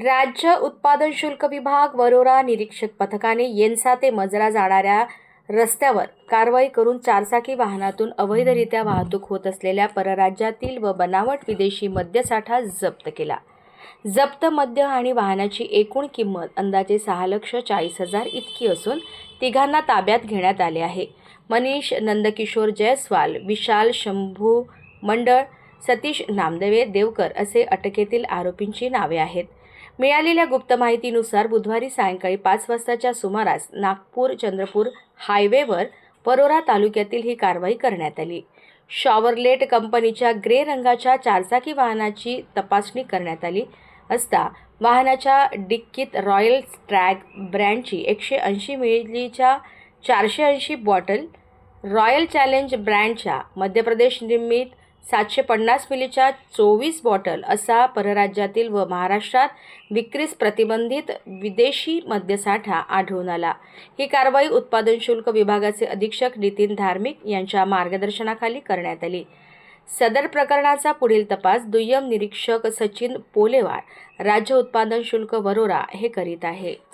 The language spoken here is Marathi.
राज्य उत्पादन शुल्क विभाग वरोरा निरीक्षक पथकाने येनसा ते मजरा जाणाऱ्या रस्त्यावर कारवाई करून चारचाकी वाहनातून अवैधरित्या वाहतूक होत असलेल्या परराज्यातील व बनावट विदेशी मद्यसाठा जप्त केला. जप्त मद्य आणि वाहनाची एकूण किंमत अंदाजे सहा लक्ष चाळीस हजार इतकी असून तिघांना ताब्यात घेण्यात आले आहे. मनीष नंदकिशोर जयस्वाल विशाल शंभू मंडळ सतीश नामदेवे देवकर असे अटकेतील आरोपींची नावे आहेत. मिळालेल्या गुप्त माहितीनुसार बुधवारी सायंकाळी पाच वाजताच्या सुमारास नागपूर चंद्रपूर हायवेवर परोरा तालुक्यातील ही कारवाई करण्यात आली. शॉवरलेट कंपनीच्या ग्रे रंगाच्या चारचाकी वाहनाची तपासणी करण्यात आली असता वाहनाच्या डिक्कीत रॉयल ट्रॅग ब्रँडची एकशे ऐंशी मिलीच्या चारशे ऐंशी बॉटल रॉयल चॅलेंज ब्रँडच्या मध्य प्रदेश निर्मित सातशे पन्नास मिलीच्या चोवीस बॉटल असा परराज्यातील व महाराष्ट्रात विक्रीस प्रतिबंधित विदेशी मद्यसाठा आढळून आला. ही कारवाई उत्पादन शुल्क विभागाचे अधीक्षक नितीन धार्मिक यांच्या मार्गदर्शनाखाली करण्यात आली. सदर प्रकरणाचा पुढील तपास दुय्यम निरीक्षक सचिन पोलेवार राज्य उत्पादन शुल्क वरोरा हे करीत आहे.